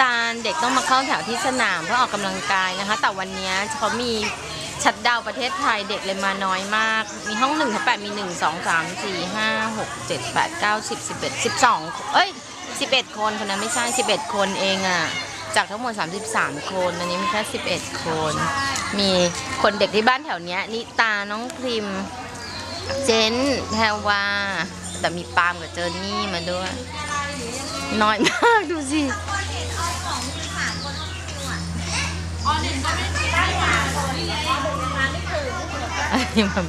จานเด็กต้องมาเข้าแถวที่สนามเพื่อออกกำลังกายนะคะ แต่วันนี้เขามีชัดดาวประเทศไทยเด็กเลยมาน้อยมาก มีห้องหนึ่งถึงแปดมีหนึ่งสองสามสี่ห้าหกเจ็ดแปดเก้าสิบสิบเอ็ดสิบสองเอ้ยสิบเอ็ดคนคนนั้นไม่ใช่สิบเอ็ดคนเองอะจากทั้งหมด33คนอันนี้มีแค่11คน มีคนเด็กที่บ้านแถวเนี้ยนิตาน้องพริมเจนแพรวาแต่มีปาล์มกับเจอนี่มาด้วย น้อยมากดูสิ อะไรแบบ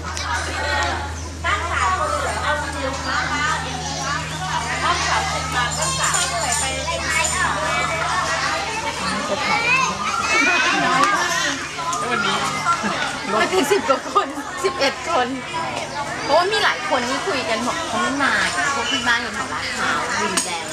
จะถ่ายมาถึงสิบกว่าคนสิบเอ็ดคน เพราะว่ามีหลายคนที่คุยกันบอกเขาไม่มาพวกที่บ้านอยู่แถวลาดพร้าววินแดง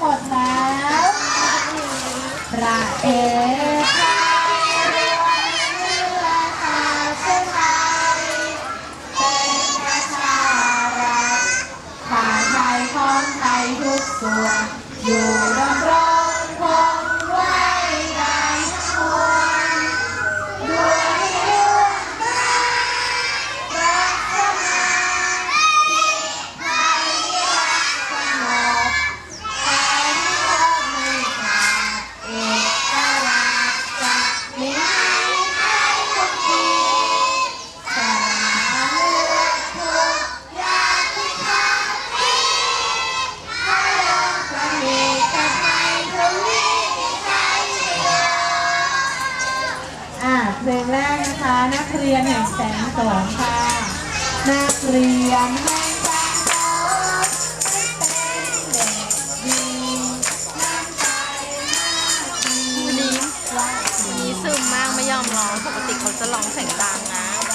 หมดแล้วประเทศไทยรวมเรือชาติไทยเป็นประชารัฐผ่านไทยของไทยทุกส่วนอยู่ดำร พลงแรกนะคะ นักเรียนแห่งแสงสองค่ะ นักเรียนแห่งแสงสองเป็นี่มีนนี้ซึมมากไม่ยอมร้อง ปกติเขาจะร้องเสียงดังนะ